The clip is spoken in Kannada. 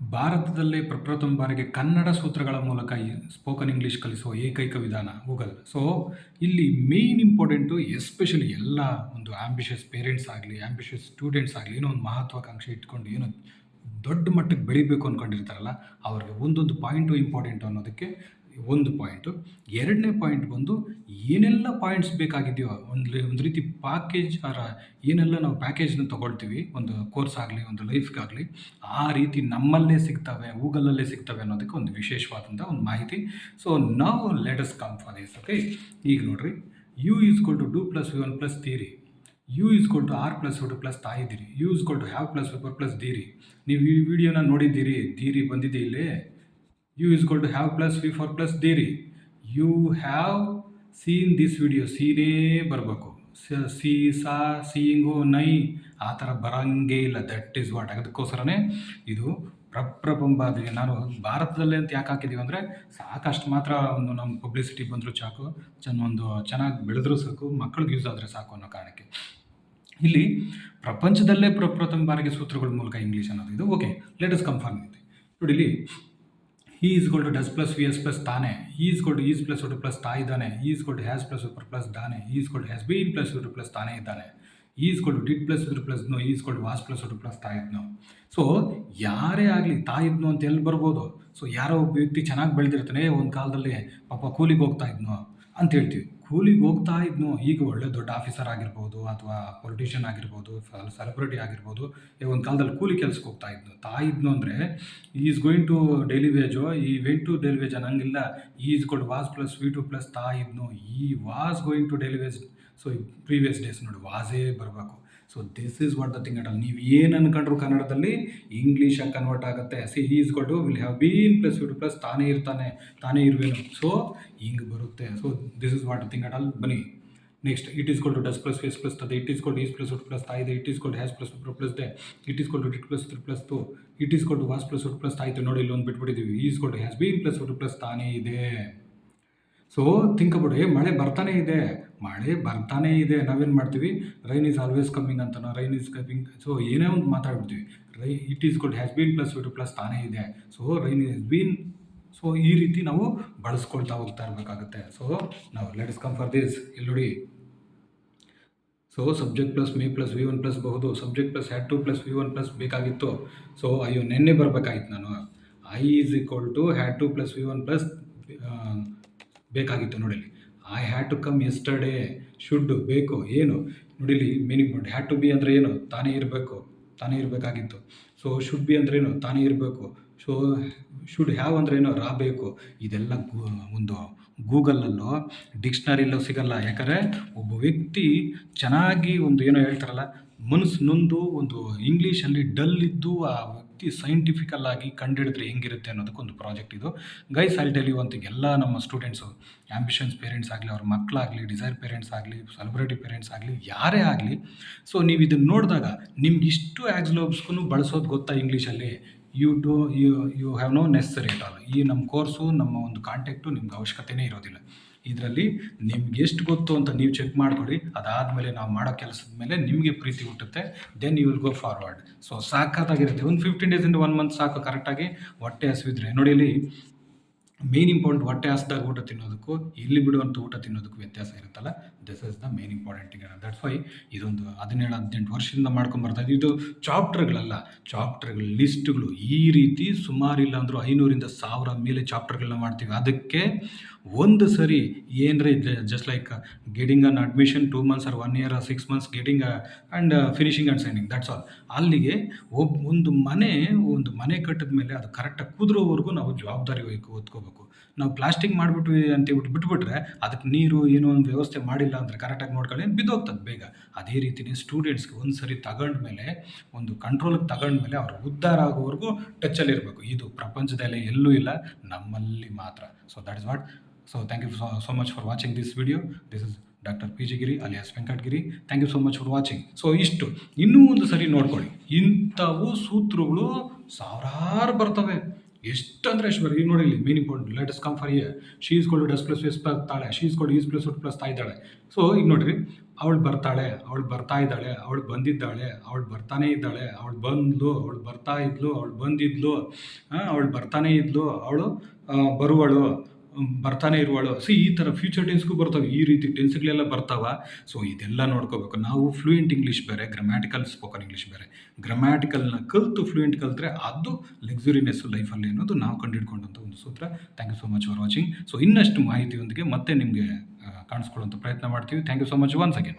ಭಾರತದಲ್ಲೇ ಪ್ರಪ್ರಥಮ ಬಾರಿಗೆ ಕನ್ನಡ ಸೂತ್ರಗಳ ಮೂಲಕ ಸ್ಪೋಕನ್ ಇಂಗ್ಲೀಷ್ ಕಲಿಸುವ ಏಕೈಕ ವಿಧಾನ ಗೂಗಲ್ ಸೊ ಇಲ್ಲಿ ಮೇಯ್ನ್ ಇಂಪಾರ್ಟೆಂಟು ಎಸ್ಪೆಷಲಿ ಎಲ್ಲ ಒಂದು ಆಂಬಿಷಿಯಸ್ ಪೇರೆಂಟ್ಸ್ ಆಗಲಿ ಆಂಬಿಷಿಯಸ್ ಸ್ಟೂಡೆಂಟ್ಸ್ ಆಗಲಿ ಏನೋ ಒಂದು ಮಹತ್ವಾಕಾಂಕ್ಷೆ ಇಟ್ಕೊಂಡು ಏನೋ ದೊಡ್ಡ ಮಟ್ಟಕ್ಕೆ ಬೆಳಿಬೇಕು ಅಂದ್ಕೊಂಡಿರ್ತಾರಲ್ಲ ಅವ್ರಿಗೆ ಒಂದೊಂದು ಪಾಯಿಂಟು ಇಂಪಾರ್ಟೆಂಟು ಅನ್ನೋದಕ್ಕೆ ಒಂದು ಪಾಯಿಂಟು ಎರಡನೇ ಪಾಯಿಂಟ್ ಬಂದು ಏನೆಲ್ಲ ಪಾಯಿಂಟ್ಸ್ ಬೇಕಾಗಿದೆಯೋ, ಒಂದು ಒಂದು ರೀತಿ ಪ್ಯಾಕೇಜ್ ಆರ ಏನೆಲ್ಲ ನಾವು ಪ್ಯಾಕೇಜ್ನ ತೊಗೊಳ್ತೀವಿ, ಒಂದು ಕೋರ್ಸ್ ಆಗಲಿ, ಒಂದು ಲೈಫ್ಗಾಗಲಿ ಆ ರೀತಿ ನಮ್ಮಲ್ಲೇ ಸಿಗ್ತವೆ ಗೂಗಲಲ್ಲೇ ಸಿಗ್ತವೆ ಅನ್ನೋದಕ್ಕೆ ಒಂದು ವಿಶೇಷವಾದಂಥ ಒಂದು ಮಾಹಿತಿ. ಸೊ ನಾವು latest come for this okay ಈಗ ನೋಡಿರಿ you is equal to do plus V one plus ತೀರಿ you is equal to are plus two plus ತಾಯಿದ್ದೀರಿ you is equal to have plus paper plus ದೀರಿ ನೀವು ಈ ವಿಡಿಯೋನ ನೋಡಿದ್ದೀರಿ ದೀರಿ ಬಂದಿದೆ ಇಲ್ಲಿ? You is equal to have plus V four plus ದೀರಿ you have seen this video ಸೀನೇ ಬರಬೇಕು. ಸಿ, ಸಾ ಸೀಯಿಂಗು, ನೈ, ಆ ಥರ ಬರಂಗೇ ಇಲ್ಲ. ದಟ್ ಈಸ್ ವಾಟ್ ಅದಕ್ಕೋಸ್ಕರನೇ ಇದು ಪ್ರಪ್ರಪಂಬಾದಿಗೆ ನಾನು ಭಾರತದಲ್ಲೇ ಅಂತ ಯಾಕೆ ಹಾಕಿದ್ದೀವಿ ಅಂದರೆ ಸಾಕಷ್ಟು ಮಾತ್ರ ಒಂದು ನಮ್ಮ ಪಬ್ಲಿಸಿಟಿ ಬಂದರೂ ಸಾಕು. ಚೆನ್ನ ಒಂದು ಚೆನ್ನಾಗಿ ಬೆಳೆದ್ರೂ ಸಾಕು. ಮಕ್ಕಳಿಗೆ ಯೂಸ್ ಆದರೆ ಸಾಕು ಅನ್ನೋ ಕಾರಣಕ್ಕೆ. ಇಲ್ಲಿ ಪ್ರಪಂಚದಲ್ಲೇ ಪ್ರಪ್ರಥಮ ಬಾರಿಗೆ ಸೂತ್ರಗಳ ಮೂಲಕ ಇಂಗ್ಲೀಷ್ ಅನ್ನೋದು ಇದು. ಓಕೆ ಲೇಟೆಸ್ಟ್ ಕನ್ಫರ್ಮ್ ಇದೆ ನೋಡಿ ಇಲ್ಲಿ he is equal to does plus V S plus ತಾನೆ ಈಸ್ ಟು ಈಸ್ ಪ್ಲಸ್ ಒಟ್ಟು ಪ್ಲಸ್ ತಾ ಇದ್ದಾನೆ is equal to has plus ಒಟ್ಟು ಪ್ಲಸ್ ದಾನೆ is equal to has in plus ಒಟ್ಟು ಪ್ಲಸ್ ತಾನೇ ಇದ್ದಾನೆ ಈಸ್ ಟು ಡಿಡ್ ಪ್ಲಸ್ ಇದ್ರ plus no is equal to was plus ಒಟ್ಟು ಪ್ಲಸ್ ತಾ ಇದ್ನೋ ಸೊ ಯಾರೇ ಆಗಲಿ ತಾ ಇದ್ನು ಅಂತ ಎಲ್ಲಿ ಬರ್ಬೋದು? ಸೊ ಯಾರೋ ಒಬ್ಬ ವ್ಯಕ್ತಿ ಚೆನ್ನಾಗಿ ಬೆಳೆದಿರ್ತಾನೆ, ಒಂದು ಕಾಲದಲ್ಲಿ ಪಾಪ ಕೂಲಿಗೆ ಹೋಗ್ತಾ ಇದ್ನು. ಅಂತ ಹೇಳ್ತೀವಿ. ಕೂಲಿಗೆ ಹೋಗ್ತಾ ಇದ್ನು ಈಗ ಒಳ್ಳೆ ದೊಡ್ಡ ಆಫೀಸರ್ ಆಗಿರ್ಬೋದು ಅಥವಾ ಪೊಲಿಟಿಷಿಯನ್ ಆಗಿರ್ಬೋದು ಸೆಲೆಬ್ರಿಟಿ ಆಗಿರ್ಬೋದು, ಈ ಒಂದು ಕಾಲದಲ್ಲಿ ಕೂಲಿ ಕೆಲ್ಸಕ್ಕೆ ಹೋಗ್ತಾ ಇದ್ನು. ತಾಯಿದ್ನು ಅಂದರೆ is going to daily wage he went to daily wage ಅನ್ನಂಗಿಲ್ಲ. Is equal was plus V two plus ತಾ ಇದ್ನು. He was going to daily wage so previous days ನೋಡಿ ವಾಸೇ ಬರಬೇಕು. So this is what the thing at ನೀವು ಏನು ಅನ್ಕೊಂಡ್ರು ಕನ್ನಡದಲ್ಲಿ ಇಂಗ್ಲೀಷಾಗಿ ಕನ್ವರ್ಟ್ ಆಗುತ್ತೆ. See is equal to will have been plus you two plus ತಾನೇ ಇರ್ತಾನೆ, ತಾನೇ ಇರುವೇನು. ಸೊ ಹಿಂಗೆ ಬರುತ್ತೆ. So this is what thing at all ಬನ್ನಿ. Next it is equal to does plus face plus ತದೆ it is equal is plus ಉಟ್ plus ತಾಯಿದೆ it is equal has plus pro plus they it is equal to did plus three plus two it is equal was plus ಉಟ್ ಪ್ಲಸ್ ತಾಯಿತು ನೋಡಿ, ಇಲ್ಲಿ ಒಂದು ಬಿಟ್ಬಿಟ್ಟಿದ್ದೀವಿ is equal to has been plus ಉಟ್ ಪ್ಲಸ್ ತಾನೇ ಇದೆ. ಸೊ ಥಿಂಕ್ ಅಬೌಟ್ ಮಳೆ ಬರ್ತಾನೆ ಇದೆ. ಮಳೆ ಬರ್ತಾನೆ ಇದೆ. ನಾವೇನು ಮಾಡ್ತೀವಿ? ರೈನ್ ಈಸ್ ಆಲ್ವೇಸ್ ಕಮ್ಮಿಂಗ್ ಅಂತನೋ ರೈನ್ ಈಸ್ ಕಮ್ಮಿಂಗ್ ಸೊ ಏನೇ ಒಂದು ಮಾತಾಡ್ಬಿಡ್ತೀವಿ. Rai it is good has been plus two plus ತಾನೇ ಇದೆ. So rain is been so ಈ ರೀತಿ ನಾವು ಬಳಸ್ಕೊಳ್ತಾ ಹೋಗ್ತಾ ಇರಬೇಕಾಗುತ್ತೆ. ಸೊ ನಾವು let is come for this ಇಲ್ಲಿ ನೋಡಿ. So subject plus may plus V one plus ಬಹುದು. Subject plus had to plus V one plus ಬೇಕಾಗಿತ್ತು. ಸೊ ಅಯ್ಯೋ, ನೆನ್ನೆ ಬರಬೇಕಾಗಿತ್ತು ನಾನು. I is equal to had to plus V one plus ಬೇಕಾಗಿತ್ತು ನೋಡಿಲಿ I had to come yesterday should, ಬೇಕು, ಏನು? ನೋಡಿಲಿ ಮೀನಿಂಗ್ ಮಾಡಿ ಹ್ಯಾಡ್ ಟು ಬಿ ಅಂದರೆ ಏನು? ತಾನೇ ಇರಬೇಕು, ತಾನೇ ಇರಬೇಕಾಗಿತ್ತು. ಸೊ ಶುಡ್ ಬಿ ಅಂದ್ರೆ ಏನು? ತಾನೇ ಇರಬೇಕು. ಸೊ ಶುಡ್ ಹ್ಯಾವ್ ಅಂದ್ರೆ ಏನು? ರಾಬೇಕು. ಇದೆಲ್ಲ ಗೂ, ಒಂದು ಗೂಗಲಲ್ಲೋ ಡಿಕ್ಷ್ನರಿಲ್ಲೋ ಸಿಗಲ್ಲ. ಯಾಕಂದರೆ ಒಬ್ಬ ವ್ಯಕ್ತಿ ಚೆನ್ನಾಗಿ ಒಂದು ಏನೋ ಹೇಳ್ತಾರಲ್ಲ ಮನಸ್ಸು ನೊಂದು ಒಂದು ಇಂಗ್ಲೀಷಲ್ಲಿ ಡಲ್ ಇದ್ದು, ಆ ಸೈಂಟಿಫಿಕಲ್ ಆಗಿ ಕಂಡುಹಿಡಿದ್ರೆ ಹೆಂಗಿರುತ್ತೆ ಅನ್ನೋದಕ್ಕೊಂದು ಪ್ರಾಜೆಕ್ಟ್ ಇದು. ಗೈಸ್ ಐಲ್ ಟೆಲ್ ಯು ಅಂತ ಎಲ್ಲ ನಮ್ಮ ಸ್ಟೂಡೆಂಟ್ಸು ಆ್ಯಂಬಿಷನ್ಸ್ ಪೇರೆಂಟ್ಸ್ ಆಗಲಿ, ಅವ್ರ ಮಕ್ಕಳಾಗಲಿ ಡಿಸೈರ್ ಪೇರೆಂಟ್ಸ್ ಆಗಲಿ ಸೆಲೆಬ್ರಿಟಿ ಪೇರೆಂಟ್ಸ್ ಆಗಲಿ, ಯಾರೇ ಆಗಲಿ ಸೊ ನೀವು ಇದನ್ನು ನೋಡಿದಾಗ ನಿಮ್ಗೆ ಇಷ್ಟು ಆ್ಯಕ್ಸ್ಲೋಬ್ಸ್ಗೂ ಬಳಸೋದು ಗೊತ್ತಾ ಇಂಗ್ಲೀಷಲ್ಲಿ you do you you have no necessary at all ಈ ನಮ್ಮ ಕೋರ್ಸು ನಮ್ಮ ಒಂದು ಕಾಂಟ್ಯಾಕ್ಟು ನಿಮ್ಗೆ ಅವಶ್ಯಕತೆಯೇ ಇರೋದಿಲ್ಲ. ಇದರಲ್ಲಿ ನಿಮ್ಗೆ ಎಷ್ಟು ಗೊತ್ತು ಅಂತ ನೀವು ಚೆಕ್ ಮಾಡ್ಕೊಳ್ಳಿ ಅದಾದಮೇಲೆ ನಾವು ಮಾಡೋ ಕೆಲಸದ ಮೇಲೆ ನಿಮಗೆ ಪ್ರೀತಿ ಹುಟ್ಟುತ್ತೆ. Then you will go forward so ಸಾಕಾಗಿರುತ್ತೆ ಒಂದು ಫಿಫ್ಟೀನ್ ಡೇಸಿಂದ ಒನ್ ಮಂತ್ ಸಾಕು ಕರೆಕ್ಟಾಗಿ ಹೊಟ್ಟೆ ಹಸಿವಿದ್ರೆ. ನೋಡಿ ಇಲ್ಲಿ ಮೇನ್ ಇಂಪಾರ್ಟೆಂಟ್ ಹೊಟ್ಟೆ ಹಸ್ದಾಗ ಊಟ ತಿನ್ನೋದಕ್ಕೂ, ಇಲ್ಲಿ ಬಿಡುವಂಥ ಊಟ ತಿನ್ನೋದಕ್ಕೂ ವ್ಯತ್ಯಾಸ ಇರುತ್ತಲ್ಲ? This is the main important ಈಗ ದಟ್ಸ್ ವೈ ಇದೊಂದು ಹದಿನೇಳು, ಹದಿನೆಂಟು ವರ್ಷದಿಂದ ಮಾಡ್ಕೊಂಬರ್ತಾ ಇದೆ ಇದು ಚಾಪ್ಟರ್ಗಳಲ್ಲ. ಚಾಪ್ಟರ್ಗಳ ಲಿಸ್ಟ್ಗಳು ಈ ರೀತಿ ಸುಮಾರು ಅಂದರೂ ಐನೂರಿಂದ ಸಾವಿರ ಮೇಲೆ ಚಾಪ್ಟರ್ಗಳನ್ನ ಮಾಡ್ತೀವಿ. ಅದಕ್ಕೆ ಒಂದು ಸರಿ ಏನ್ರಿ just like getting an admission two months or one year or six months getting and finishing and signing that's all ಅಲ್ಲಿಗೆ ಒಬ್ಬ ಒಂದು ಮನೆ ಒಂದು ಮನೆ ಕಟ್ಟಿದ ಮೇಲೆ ಅದು ಕರೆಕ್ಟಾಗಿ ಕುದುರೋವರೆಗೂ ನಾವು ಜವಾಬ್ದಾರಿ ಹೋಗಿ ಓದ್ಕೋಬೇಕು ನಾವು ಪ್ಲಾಸ್ಟಿಕ್ ಮಾಡಿಬಿಟ್ವಿ ಅಂತೇಳ್ಬಿಟ್ಟು ಬಿಟ್ಬಿಟ್ರೆ ಅದಕ್ಕೆ ನೀರು ಏನೋ ಒಂದು ವ್ಯವಸ್ಥೆ ಮಾಡಿಲ್ಲ ಅಂದರೆ ಕರೆಕ್ಟಾಗಿ ನೋಡ್ಕೊಳ್ಳಿ ಬಿದ್ದೋಗ್ತದೆ ಬೇಗ. ಅದೇ ರೀತಿಯೇ ಸ್ಟೂಡೆಂಟ್ಸ್ಗೆ ಒಂದು ಸರಿ ತಗೊಂಡ್ಮೇಲೆ ಒಂದು ಕಂಟ್ರೋಲ್ಗೆ ತಗೊಂಡ್ಮೇಲೆ ಅವರು ಉದ್ಧಾರ ಆಗೋವರೆಗೂ ಟಚ್ಚಲ್ಲಿ ಇರಬೇಕು ಇದು ಪ್ರಪಂಚದಲ್ಲಿ ಎಲ್ಲೂ ಇಲ್ಲ, ನಮ್ಮಲ್ಲಿ ಮಾತ್ರ. So that is what so thank you so much for watching this video this is doctor P G Giri alias Venkatagiri thank you so much for watching so ಇಷ್ಟು. ಇನ್ನೂ ಒಂದು ಸರಿ ನೋಡ್ಕೊಳ್ಳಿ. ಇಂಥವು ಸೂತ್ರಗಳು ಸಾವಿರಾರು ಬರ್ತವೆ. ಎಷ್ಟಂದ್ರೆ ಎಷ್ಟು ಬರೀ ನೋಡಿ ಇಲ್ಲಿ mean important let's come for here she is equal does plus S plus ತಾಳೆ. She is equal is plus ಒಟ್ ಪ್ಲಸ್ ತಾಯಿದ್ದಾಳೆ ಸೊ ಈಗ ನೋಡ್ರಿ. ಅವಳು ಬರ್ತಾಳೆ, ಅವಳು ಬರ್ತಾ ಇದ್ದಾಳೆ, ಅವಳು ಬಂದಿದ್ದಾಳೆ, ಅವಳು ಬರ್ತಾನೆ ಇದ್ದಾಳೆ, ಅವಳು ಬಂದ್ಲು, ಅವಳು ಬರ್ತಾ ಇದ್ಲು, ಅವಳು ಬಂದಿದ್ಲು ಅವಳು ಬರ್ತಾನೇ ಇದ್ಲು, ಅವಳು ಬರುವಳು ಬರ್ತಾನೆ ಇರುವಳು. ಸೊ, ಈ ಥರ ಫ್ಯೂಚರ್ ಟೆನ್ಸ್ಗೂ ಬರ್ತವೆ. ಈ ರೀತಿ ಟೆನ್ಸ್ಗಳೆಲ್ಲ ಬರ್ತಾವೆ. ಸೊ ಇದೆಲ್ಲ ನೋಡ್ಕೋಬೇಕು. ನಾವು ಫ್ಲೂಯೆಂಟ್ ಇಂಗ್ಲೀಷ್ ಬೇರೆ ಗ್ರಮ್ಯಾಟಿಕಲ್ ಸ್ಪೋಕನ್ ಇಂಗ್ಲೀಷ್ ಬೇರೆ. ಗ್ರಮ್ಯಾಟಿಕಲ್ನ ಕಲಿತು ಫ್ಲೂಯೆಂಟ್ ಕಲಿತ್ರೆ ಅದು ಲಕ್ಸುರಿನೆಸ್ ಲೈಫಲ್ಲಿ ಅನ್ನೋದು ನಾವು ಕಂಡುಹಿಡ್ಕೊಂಡಂಥ ಒಂದು ಸೂತ್ರ. Thank you so much for watching so ಇನ್ನಷ್ಟು ಮಾಹಿತಿಯೊಂದಿಗೆ ಮತ್ತೆ ನಿಮಗೆ ಕಾಣಿಸ್ಕೊಳ್ಳುವಂಥ ಪ್ರಯತ್ನ ಮಾಡ್ತೀವಿ. Thank you so much once again